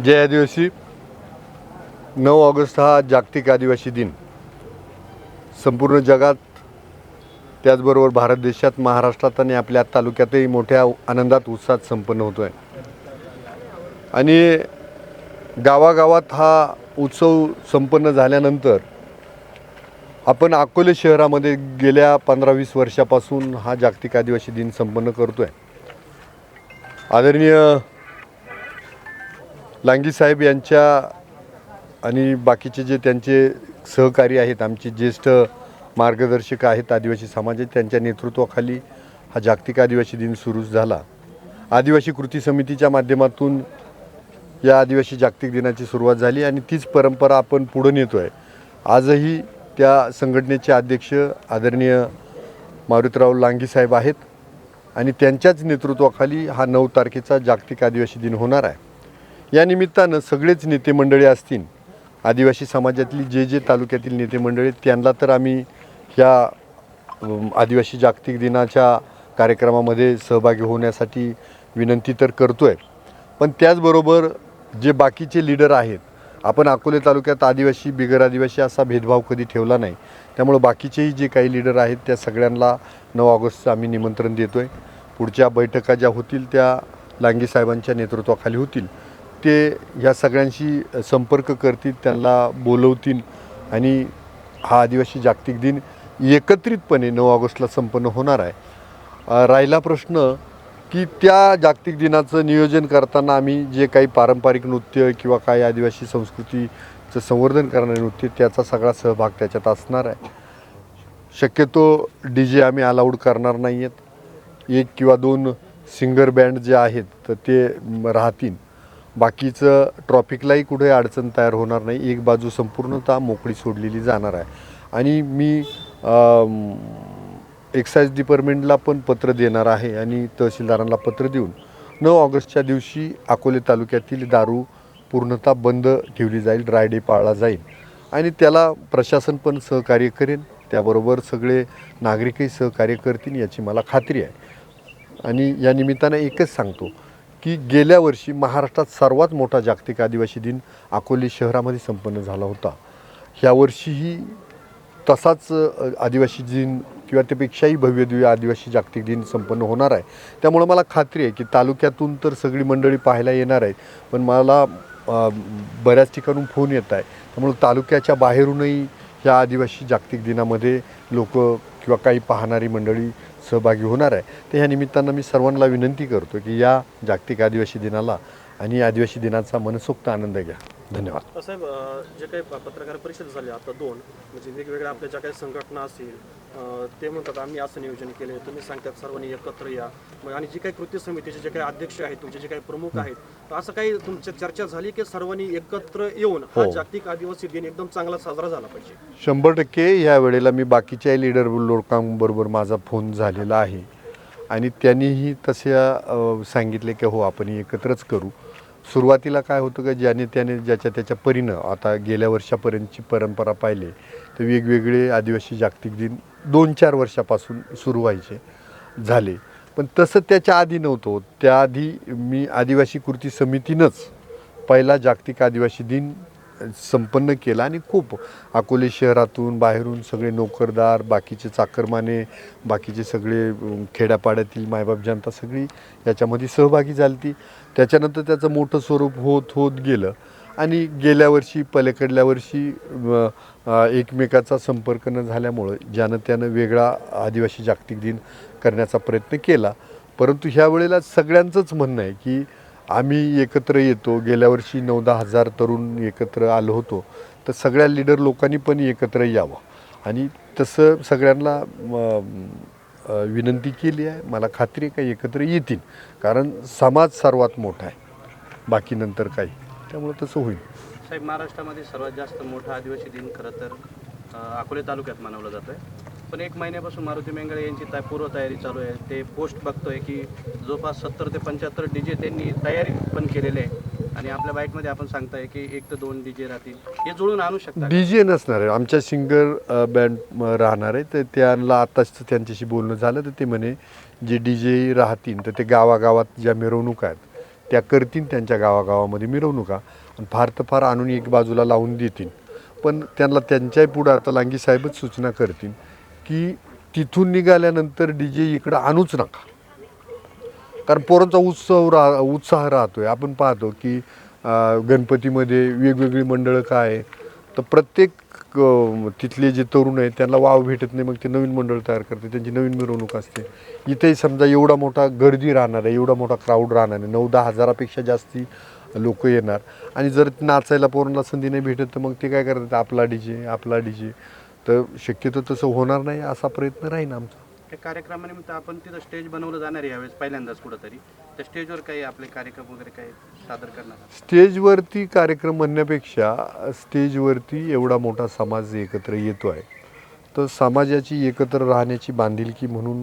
जय आदिवासी नऊ ऑगस्ट हा जागतिक आदिवासी दिन संपूर्ण जगात त्याचबरोबर भारत देशात महाराष्ट्रात आणि आपल्या तालुक्यातही मोठ्या आनंदात उत्साहात संपन्न होतो आहे आणि गावागावात हा उत्सव संपन्न झाल्यानंतर आपण अकोले शहरामध्ये गेल्या पंधरा वीस वर्षापासून हा जागतिक आदिवासी दिन संपन्न करतो आहे आदरणीय लांगी साहेब यांच्या आणि बाकीचे जे त्यांचे सहकारी आहेत आमचे ज्येष्ठ मार्गदर्शक आहेत आदिवासी समाजात त्यांच्या नेतृत्वाखाली हा जागतिक आदिवासी दिन सुरू झाला. आदिवासी कृती समितीच्या माध्यमातून या आदिवासी जागतिक दिनाची सुरुवात झाली आणि तीच परंपरा आपण पुढं नेतो आहे आजही त्या संघटनेचे अध्यक्ष आदरणीय मारुतराव लांगी साहेब आहेत आणि त्यांच्याच नेतृत्वाखाली हा नऊ तारखेचा जागतिक आदिवासी दिन होणार आहे. या निमित्तानं सगळेच नेते मंडळी असतील आदिवासी समाजातली जे जे तालुक्यातील नेते मंडळी त्यांना तर आम्ही ह्या आदिवासी जागतिक दिनाच्या कार्यक्रमामध्ये सहभागी होण्यासाठी विनंती तर करतो आहे पण त्याचबरोबर जे बाकीचे लीडर आहेत आपण अकोले तालुक्यात आदिवासी बिगर आदिवासी असा भेदभाव कधी ठेवला नाही. त्यामुळं बाकीचेही जे काही लीडर आहेत त्या सगळ्यांना नऊ ऑगस्टचं आम्ही निमंत्रण देतो आहे पुढच्या बैठका ज्या होतील त्या लांगी साहेबांच्या नेतृत्वाखाली होतील. ते ह्या सगळ्यांशी संपर्क करतील त्यांना बोलवतील आणि हा आदिवासी जागतिक दिन एकत्रितपणे नऊ ऑगस्टला संपन्न होणार आहे. राहिला प्रश्न की त्या जागतिक दिनाचं नियोजन करताना आम्ही जे काही पारंपरिक नृत्य किंवा काही आदिवासी संस्कृतीचं संवर्धन करणारे नृत्य त्याचा सगळा सहभाग त्याच्यात असणार आहे. शक्यतो डी जे आम्ही अलाउड करणार नाही आहेत एक किंवा दोन सिंगर बँड जे आहेत तर ते राहतील. बाकीचं ट्रॉफिकलाही कुठे अडचण तयार होणार नाही. एक बाजू संपूर्णतः मोकळी सोडलेली जाणार आहे. आणि मी एक्साईज डिपार्टमेंटला पण पत्र देणार आहे आणि तहसीलदारांना पत्र देऊन नऊ ऑगस्टच्या दिवशी अकोले तालुक्यातील दारू पूर्णतः बंद ठेवली जाईल ड्राय डे पाळला जाईल. आणि त्याला प्रशासन पण सहकार्य करेन त्याबरोबर सगळे नागरिकही सहकार्य करतील याची मला खात्री आहे. आणि या निमित्तानं एकच सांगतो की गेल्या वर्षी महाराष्ट्रात सर्वात मोठा जागतिक आदिवासी दिन अकोले शहरामध्ये संपन्न झाला होता. ह्या वर्षीही तसाच आदिवासी दिन किंवा त्यापेक्षाही भव्यदिव्य आदिवासी जागतिक दिन संपन्न होणार आहे. त्यामुळं मला खात्री आहे की तालुक्यातून तर सगळी मंडळी पाहायला येणार आहेत पण मला बऱ्याच ठिकाणून फोन येत आहे. त्यामुळं तालुक्याच्या बाहेरूनही या आदिवासी जागतिक दिनामध्ये लोक किंवा काही पाहणारी मंडळी सहभागी होणार आहे. तर ह्या निमित्तानं मी सर्वांना विनंती करतो की या जागतिक आदिवासी दिनाला आणि आदिवासी दिनाचा मनसोक्त आनंद घ्या. धन्यवाद. साहेब जे काही पत्रकार परिषद झाली आता दोन म्हणजे वेगवेगळ्या आपल्या ज्या काही संघटना असतील ते म्हणतात आम्ही असं नियोजन केले तुम्ही सांगतात सर्वांनी एकत्र या. मग आणि जी काही कृती समितीचे जे काही अध्यक्ष आहेत तुमचे जे काही प्रमुख आहेत तर असं काही तुमच्या चर्चा झाली की सर्वांनी एकत्र येऊन हा हो. जागतिक आदिवासी दिन एकदम चांगला साजरा झाला पाहिजे? शंभर टक्के. ह्या वेळेला मी बाकीच्या लीडर लोकांबरोबर माझा फोन झालेला आहे. आणि त्यांनीही तशा अ, सांगितले की हो आपण एकत्रच करू. सुरुवातीला काय होतं का ज्याने त्याने ज्याच्या त्याच्या परीनं आता गेल्या वर्षापर्यंतची परंपरा पाहिली तर वेगवेगळे आदिवासी जागतिक दिन दोन चार वर्षापासून सुरू व्हायचे झाले. पण तसं त्याच्या आधी नव्हतो त्याआधी मी आदिवासी कृती समितीनंच पहिला जागतिक आदिवासी दिन संपन्न केला आणि खूप अकोले शहरातून बाहेरून सगळे नोकरदार बाकीचे चाकरमाने बाकीचे सगळे खेड्यापाड्यातील मायबाप जनता सगळी याच्यामध्ये सहभागी झाली ती त्याच्यानंतर त्याचं मोठं स्वरूप होत होत गेलं आणि गेल्या वर्षी पलीकडल्या वर्षी एकमेकाचा संपर्क न झाल्यामुळं ज्यानं त्यानं वेगळा आदिवासी जागतिक दिन करण्याचा प्रयत्न केला. परंतु ह्या वेळेला सगळ्यांचंच म्हणणं आहे की आम्ही एकत्र येतो. गेल्या वर्षी नऊ दहा हजार तरुण एकत्र आलो होतो. तर सगळ्या लीडर लोकांनी पण एकत्र यावं. आणि तसं सगळ्यांना विनंती केली आहे. मला खात्री आहे का एकत्र येतील. कारण समाज सर्वात मोठा आहे. बाकी नंतर काही. त्यामुळं तसं होईल. साहेब महाराष्ट्रामध्ये सर्वात जास्त मोठा आदिवासी दिन खरं तर अकोले तालुक्यात मनवलं जातं आहे पण एक महिन्यापासून मारुती मेंगळे यांची ता पूर्वतयारी चालू आहे. ते पोस्ट बघतोय की जवळपास सत्तर ते पंच्याहत्तर डी जे त्यांनी तयारी पण केलेले आहे. आणि आपल्या बाईकमध्ये आपण सांगताय की एक ते दोन डी जे राहतील. हे जुळून आणू शकता डी जे नसणार आहे. आमच्या सिंगर बँड राहणार आहे. तर त्यांना आताच त्यांच्याशी बोलणं झालं तर ते म्हणे जे डी जे राहतील तर ते गावागावात ज्या मिरवणुका आहेत त्या करतील त्यांच्या गावागावामध्ये मिरवणुका. आणि फार तर फार आणून एक बाजूला लावून देतील. पण त्यांना त्यांच्याही पुढं आता लांगी साहेबच सूचना करतील. की तिथून निघाल्यानंतर डी जे इकडं आणूच नका. कारण पोरांचा उत्सव रा उत्साह राहतोय. आपण पाहतो की गणपतीमध्ये वेगवेगळी मंडळं काय आहे, तर प्रत्येक तिथले जे तरुण आहेत त्यांना वाव भेटत नाही. मग ते नवीन मंडळ तयार करते त्यांची नवीन मिरवणूक असते. इथेही समजा एवढा मोठा गर्दी राहणार आहे एवढा मोठा क्राऊड राहणार आहे. नऊ दहा हजारापेक्षा जास्ती लोक येणार. आणि जर नाचायला पोरांना संधी नाही भेटत तर मग ते काय करतात? आपला डी जे आपला डी जे. तर शक्यतो तसं होणार नाही असा प्रयत्न राहील आमचा. त्या कार्यक्रमानिमित्त आपण तिथं स्टेज बनवलं जाणार आहे यावेळेस पहिल्यांदाच कुठंतरी. त्या स्टेजवर काही आपले कार्यक्रम वगैरे काही सादर करणार आहात? स्टेजवरती कार्यक्रम म्हणण्यापेक्षा स्टेजवरती एवढा मोठा समाज एकत्र येतो आहे. तर समाजाची एकत्र राहण्याची बांधिलकी म्हणून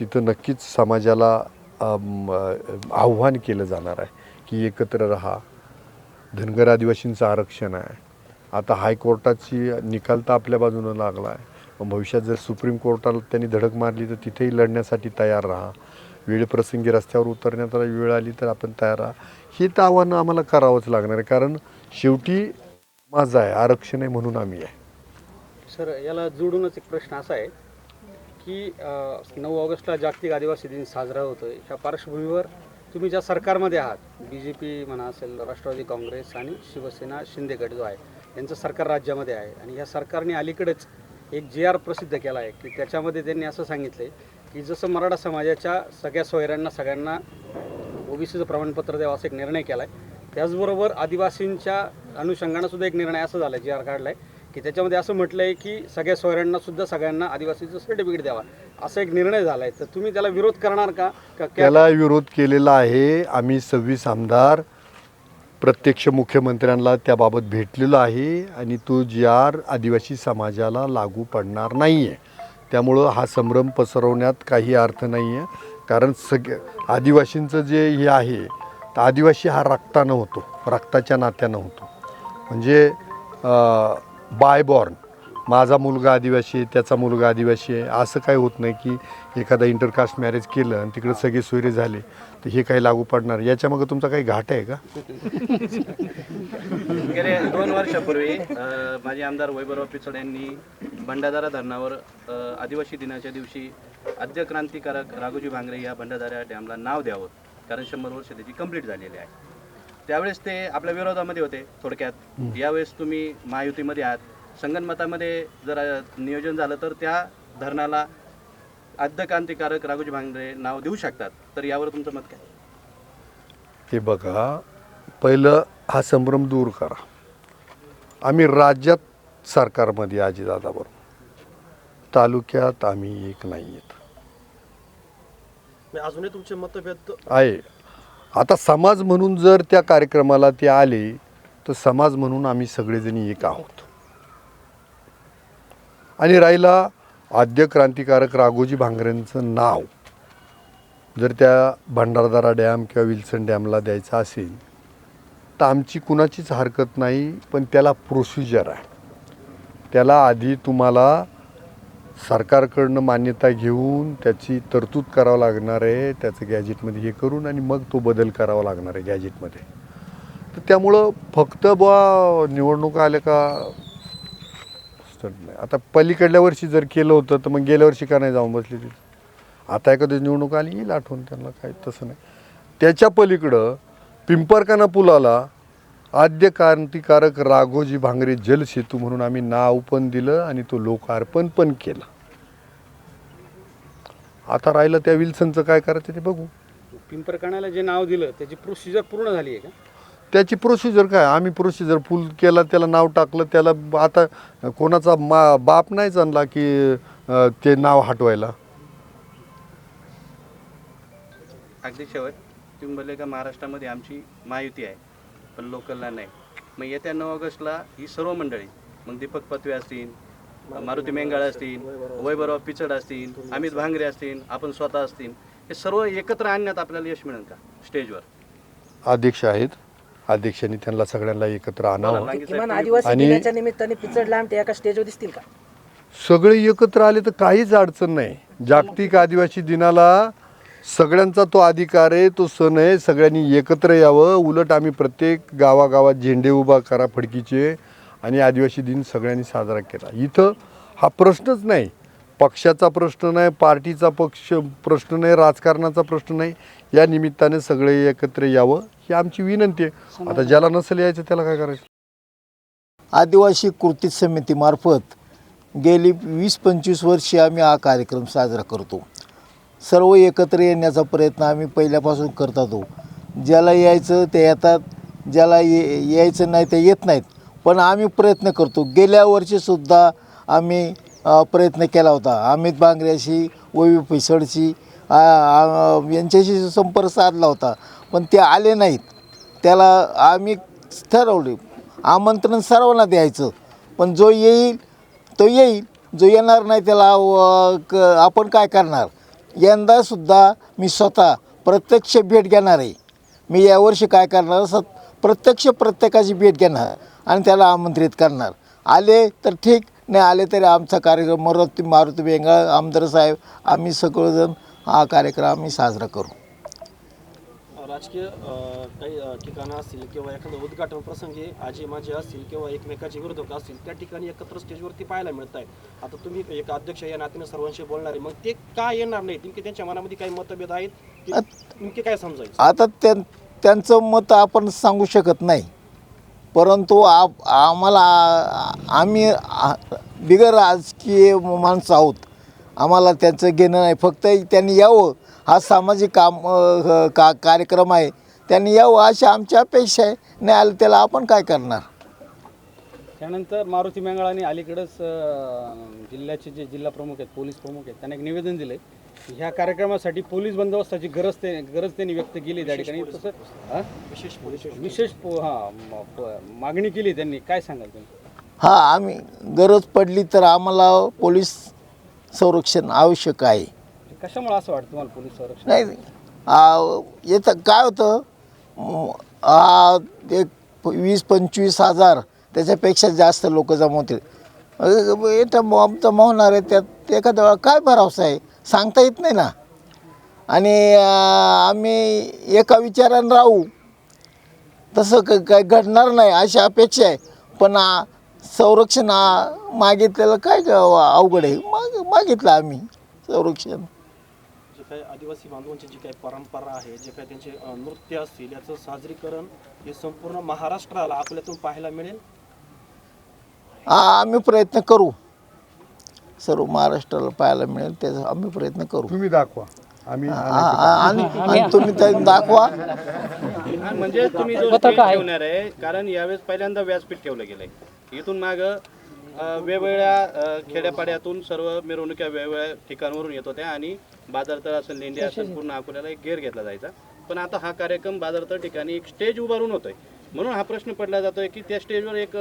तिथं नक्कीच समाजाला अम, आव्हान केलं जाणार आहे की एकत्र राहा. धनगर आदिवासींचं आरक्षण आहे. आता हायकोर्टाची निकाल तर आपल्या बाजूनं लागला आहे भविष्यात जर सुप्रीम कोर्टाला त्यांनी धडक मारली तर तिथेही लढण्यासाठी तयार राहा. वेळ प्रसंगी रस्त्यावर उतरण्यात वेळ आली तर आपण तयार राहा. हे तर आव्हानं आम्हाला करावंच लागणार आहे. कारण शेवटी माझा आहे आरक्षण आहे म्हणून आम्ही आहे. सर याला जोडूनच एक प्रश्न असा आहे की नऊ ऑगस्टला जागतिक आदिवासी दिन साजरा होतो आहे ह्या पार्श्वभूमीवर तुम्ही ज्या सरकारमध्ये आहात बी जे पी म्हणा असेल राष्ट्रवादी काँग्रेस आणि शिवसेना शिंदे गट जो आहे यांचं सरकार राज्यामध्ये आहे. आणि ह्या सरकारने अलीकडेच एक जे आर प्रसिद्ध केला आहे की त्याच्यामध्ये त्यांनी असं सांगितलं की जसं मराठा समाजाच्या सगळ्या सोयऱ्यांना सगळ्यांना ओबीसीचं प्रमाणपत्र द्यावं असा एक निर्णय केला आहे त्याचबरोबर आदिवासींच्या अनुषंगानं सुद्धा एक निर्णय असं झाला जे आर काढला आहे की त्याच्यामध्ये असं म्हटलं आहे की सगळ्या सोयऱ्यांना सुद्धा सगळ्यांना आदिवासीचं सर्टिफिकेट द्यावा असा एक निर्णय झाला आहे तर तुम्ही त्याला विरोध करणार का त्याला विरोध केलेला आहे आम्ही सव्वीस आमदार. प्रत्यक्ष मुख्यमंत्र्यांना त्याबाबत भेटलेलो आहे आणि तो जी आर आदिवासी समाजाला लागू पडणार नाही आहे त्यामुळं हा संभ्रम पसरवण्यात काही अर्थ नाही आहे कारण सग आदिवासींचं जे हे आहे तर आदिवासी हा रक्तानं होतो रक्ताच्या नात्यानं होतो. म्हणजे बाय बॉर्न माझा मुलगा आदिवासी आहे त्याचा मुलगा आदिवासी आहे. असं काही होत नाही की एखादा इंटरकास्ट मॅरेज केलं आणि तिकडे सगळे सोयरे झाले तर हे काही लागू पडणार. याच्यामागं तुमचा काही घाट आहे का? गेले दोन वर्षापूर्वी अ, माजी आमदार वैभवराव पिचड यांनी भंडारा धरणावर अ, आदिवासी दिनाच्या दिवशी आद्य क्रांतिकारक राघोजी भांगरे या भंडारा डॅमला नाव द्यावं कारण शंभर वर्ष त्याची कंप्लीट झालेली आहे. त्यावेळेस ते आपल्या विरोधामध्ये होते थोडक्यात. यावेळेस तुम्ही महायुतीमध्ये आहात. संगनमतामध्ये जर नियोजन झालं तर त्या धरणाला आद्य क्रांतिकारक राघोजी भांगरे नाव देऊ शकतात. तर यावर तुमचं मत काय? हे बघा पहिलं हा संभ्रम दूर करा. आम्ही राज्यात सरकारमध्ये अजितदादाबरोबर तालुक्यात आम्ही एक नाही आहेत म्हणजे अजूनही तुमचे मतभेद आहे. आता समाज म्हणून जर त्या कार्यक्रमाला ते आले तर समाज म्हणून आम्ही सगळेजणी एक आहोत. आणि राहिला आद्य क्रांतिकारक राघोजी भांगरेंचं नाव. जर त्या भंडारदारा डॅम किंवा विल्सन डॅमला द्यायचं असेल तर आमची कुणाचीच हरकत नाही पण त्याला प्रोसिजर आहे. त्याला आधी तुम्हाला सरकारकडनं मान्यता घेऊन त्याची तरतूद करावं लागणार आहे त्याचं गॅजेटमध्ये हे करून आणि मग तो बदल करावा लागणार आहे गॅजेटमध्ये तर त्यामुळं फक्त बुवा निवडणूक आल्या का अडचण नाही. आता पलीकडल्या वर्षी जर केलं होतं तर मग गेल्या वर्षी का नाही जाऊन बसली तिथं? आता एखादी निवडणूक आली येईल आठवण त्यांना काय तसं नाही. त्याच्या पलीकडं पिंपरकाना पुलाला आद्य क्रांतिकारक राघोजी भांगरे जलसेतू म्हणून आम्ही नाव पण दिलं आणि तो लोकार्पण पण केलं. आता राहिलं त्या विल्सनचं काय करायचं ते बघू. पिंपरकाण्याला जे नाव दिलं त्याची प्रोसिजर पूर्ण झाली आहे का? त्याची प्रोसिजर काय? आम्ही प्रोसिजर फुल केला त्याला नाव टाकलं त्याला आता कोणाचा मा बाप नाही जाणला की ते नाव हटवायला. अगदी शेवट तुम्ही बोलले का महाराष्ट्रामध्ये आमची महायुती आहे पण लोकलला नाही. मग येत्या नऊ ऑगस्टला ही सर्व मंडळी मग दीपक पत्वे असतील मारुती मेंगाळ असतील वैभवराव पिचड असतील अमित भांगरे असतील आपण स्वतः असतील हे सर्व एकत्र आणण्यात आपल्याला यश मिळेल का स्टेजवर? अध्यक्ष आहेत. अध्यक्षांनी त्यांना सगळ्यांना एकत्र आणावं. किमान आदिवासी आणि- दिनाच्या निमित्ताने पिचड लांब ते एका स्टेजवर दिसतील का? सगळे एकत्र आले तर काहीच अडचण नाही. जागतिक आदिवासी दिनाला सगळ्यांचा तो अधिकार आहे तो सण आहे. सगळ्यांनी एकत्र यावं. उलट आम्ही प्रत्येक गावागावात झेंडे उभा करा फडकीचे आणि आदिवासी दिन सगळ्यांनी साजरा केला. इथं हा प्रश्नच नाही. पक्षाचा प्रश्न नाही पार्टीचा पक्ष प्रश्न नाही राजकारणाचा प्रश्न नाही या निमित्ताने सगळे एकत्र यावं ही आमची विनंती आहे. आता ज्याला नसेल यायचं त्याला काय करायचं? आदिवासी कृती समितीमार्फत गेली वीस पंचवीस वर्षे आम्ही हा कार्यक्रम साजरा करतो. सर्व एकत्र येण्याचा प्रयत्न आम्ही पहिल्यापासून करत होतो ज्याला यायचं ते येतात ज्याला ये यायचं नाही ते येत नाहीत. पण आम्ही प्रयत्न करतो. गेल्या वर्षीसुद्धा आम्ही प्रयत्न केला होता. अमित बांगऱ्याशी वैवी पिसडशी यांच्याशी संपर्क साधला होता. पण ते आले नाहीत. त्याला आम्ही ठरवले. आमंत्रण सर्वांना द्यायचं. पण जो येईल तो येईल. जो येणार नाही त्याला क आपण काय करणार? यंदासुद्धा मी स्वतः प्रत्यक्ष भेट घेणार आहे. मी यावर्षी काय करणार? सत प्रत्यक्ष प्रत्येकाची भेट घेणार आणि त्याला आमंत्रित करणार. आले तर ठीक. नाही आले तरी आमचा कार्यक्रम मारुती मारुती बेंगाळ आमदार साहेब आम्ही सगळेजण हा कार्यक्रम आम्ही साजरा करू. राजकीय काही ठिकाणं असतील किंवा एखादं उद्घाटन प्रसंगी आजी माझे असतील किंवा एकमेकाचे विरोधक असतील त्या ठिकाणी एकत्र स्टेजवरती पाहायला मिळत आहेत आता तुम्ही एक अध्यक्ष या सर्वांशी बोलणार आहे मग ते का येणार नाही नेमके त्यांच्या मनामध्ये काही मतभेद आहेत? नेमके काय समजायचं? आता त्यां त्यांचं मत आपण सांगू शकत नाही. परंतु आप आम्हाला आम्ही बिगर राजकीय माणसं आहोत. आम्हाला त्यांचं घेणं नाही. फक्त त्यांनी यावं. हा सामाजिक काम का कार्यक्रम आहे. त्यांनी यावं अशी आमची अपेक्षा आहे. नाही आलं त्याला आपण काय करणार? त्यानंतर मारुती मेंगळाने अलीकडंच जिल्ह्याचे जे जिल्हा प्रमुख आहेत पोलीस प्रमुख आहेत त्यांना एक निवेदन दिलं आहे ह्या कार्यक्रमासाठी पोलीस बंदोबस्ताची गरज ते गरज त्यांनी व्यक्त केली त्या ठिकाणी. तसं हां? विशेष पोलीस विशेष पो- हा म- प- मागणी केली त्यांनी. काय सांगाल तुम्ही? हां आम्ही गरज पडली तर आम्हाला पोलीस संरक्षण आवश्यक आहे. कशामुळे असं वाटतं तुम्हाला पोलीस संरक्षण? नाही आ, येतं काय होतं म, आ, एक वीस पंचवीस हजार त्याच्यापेक्षा जास्त लोक जमा होतील. येतं मॉब जमा होणार आहे त्यात एखाद्या वेळा काय भरावसा आहे? सांगता येत नाही ना. आणि आ, आम्ही एका विचारानं राहू. तसं क काय घडणार नाही अशी अपेक्षा आहे. पण आ, संरक्षण आ, मागितलेलं काय अवघड आहे. माग मागितलं आम्ही संरक्षण. जे काही आदिवासी बांधवांची जी काही परंपरा आहे जे काही त्यांचे अं, नृत्य असतील याचं साजरीकरण हे संपूर्ण महाराष्ट्राला आपल्यातून पाहायला मिळेल? हा आम्ही प्रयत्न करू. सर्व महाराष्ट्राला पाहायला मिळेल त्याचा आम्ही प्रयत्न करू. तुम्ही दाखवा. आम्ही आणि तुम्ही ते दाखवा. म्हणजे तुम्ही जो ठेवणार आहे कारण यावेळेस पहिल्यांदा व्यासपीठ ठेवलं गेलंय. इथून माग वेगवेगळ्या खेड्यापाड्यातून सर्व मिरवणुक्या वेगवेगळ्या ठिकाणावरून येत होत्या आणि बाजारतळ असेल लेंडी असेल पूर्ण अकोल्याला एक गेर घेतला जायचा. पण आता हा कार्यक्रम बाजारतळ ठिकाणी एक स्टेज उभारून होतोय. म्हणून हा प्रश्न पडला जातोय की त्या स्टेजवर एक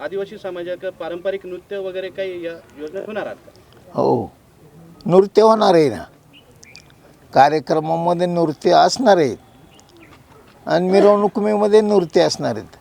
आदिवासी समाजात पारंपरिक नृत्य वगैरे काही या योजना होणार आहेत का? हो. नृत्य होणार आहे ना. कार्यक्रमामध्ये नृत्य असणार आहेत. आणि मिरवणुकीमध्ये नृत्य असणार आहेत.